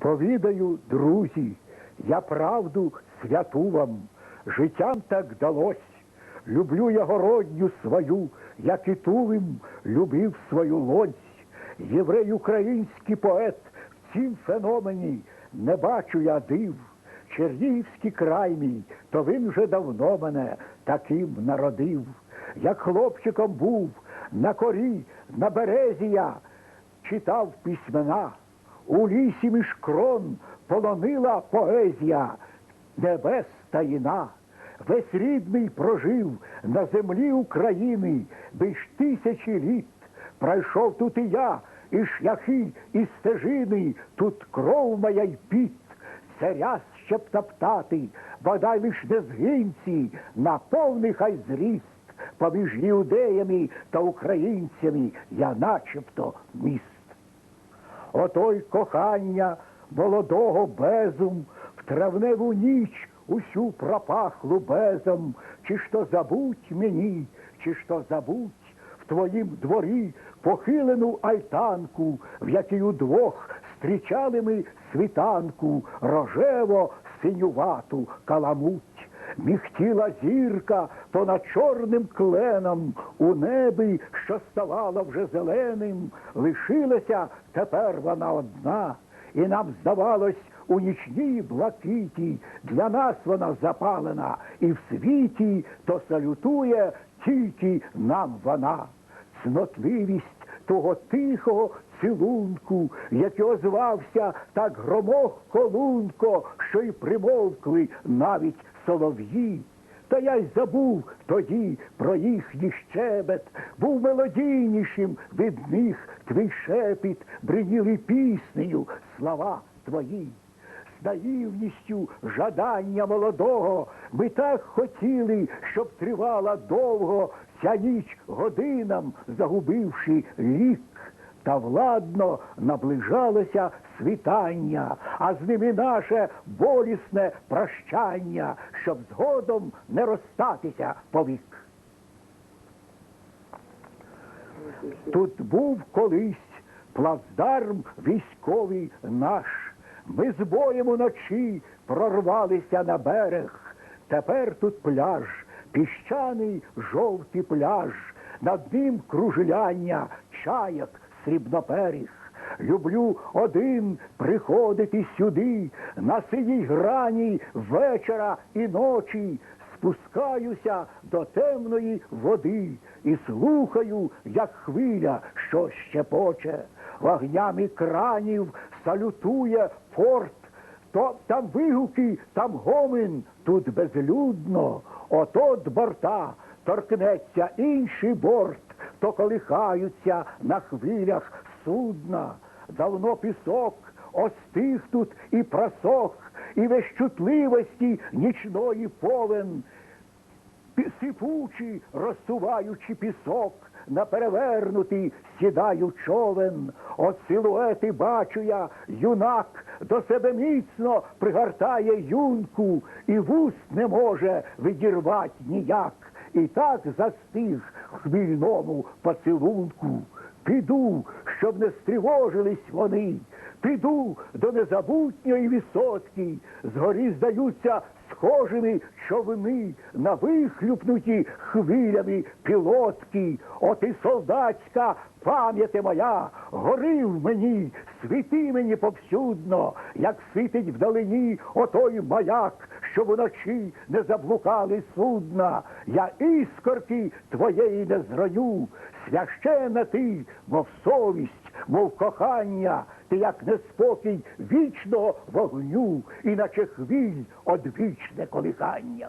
Повідаю, друзі, я правду святу вам, життям так далось. Люблю я городню свою, як і тулим любив свою лось. Єврей український поет в цім феномені не бачу я див. Чернігівський край мій, то він вже давно мене таким народив. Як хлопчиком був на корі, на березі я читав письмена. У лісі між крон полонила поезія, небес таїна. Весь рідний прожив на землі України більш тисячі літ. Пройшов тут і я, і шляхи, і стежини, тут кров моя й піт. Це ряс, щоб топтати, бодай лиш не згинці, на повний хай зріст. Поміж іудеями та українцями я начебто міст. Отой кохання молодого безум в травневу ніч усю пропахлу безом, чи ж то забудь мені, чи ж то забудь в твоїм дворі похилену альтанку, в якій удвох зустрічали ми світанку, рожево синювату каламуть. Міхтіла зірка понад чорним кленом у небі, що ставало вже зеленим, лишилася тепер вона одна, і нам здавалось у нічній блакиті, для нас вона запалена, і в світі то салютує тільки нам вона. Цнотливість того тихого цілунку, який озвався так громох колунко, що й примовкли навіть солов'ї. Та я й забув тоді про їхній щебет, був мелодійнішим від них твій шепіт, бриніли піснею слова твої. З наївністю жадання молодого ми так хотіли, щоб тривала довго ця ніч годинам, загубивши лік. Та владно наближалося світання, а з ними наше болісне прощання, щоб згодом не розстатися повік. Тут був колись плацдарм військовий наш. Ми з боєм уночі прорвалися на берег. Тепер тут пляж, піщаний жовтий пляж, над ним кружляння чаяк срібноперіх. Люблю один приходити сюди, на синій грані вечора і ночі. Спускаюся до темної води і слухаю, як хвиля, що щепоче, вогнями кранів салютує порт. То там вигуки, там гомін, тут безлюдно. Ото д борта торкнеться інший борт, то колихаються на хвилях судна. Давно пісок остиг тут і просох, і без чутливості нічної повен. Сипучі, розсуваючи пісок, на перевернутий сідаю човен. От силуети бачу я, юнак до себе міцно пригортає юнку, і вуст не може відірвать ніяк. І так застиг хмільному поцілунку. Піду, щоб не стривожились вони. Піду до незабутньої висотки. Згорі здаються схожими човни на вихлюпнуті хвилями пілотки. От і солдатська пам'яти моя, гори в мені, світи мені повсюдно, як світить вдалині отой маяк, що вночі не заблукали судна. Я іскорки твоєї не зроню, священа ти, мов совість, мов кохання, ти як неспокій вічного вогню, і наче хвіль одвічне колихання.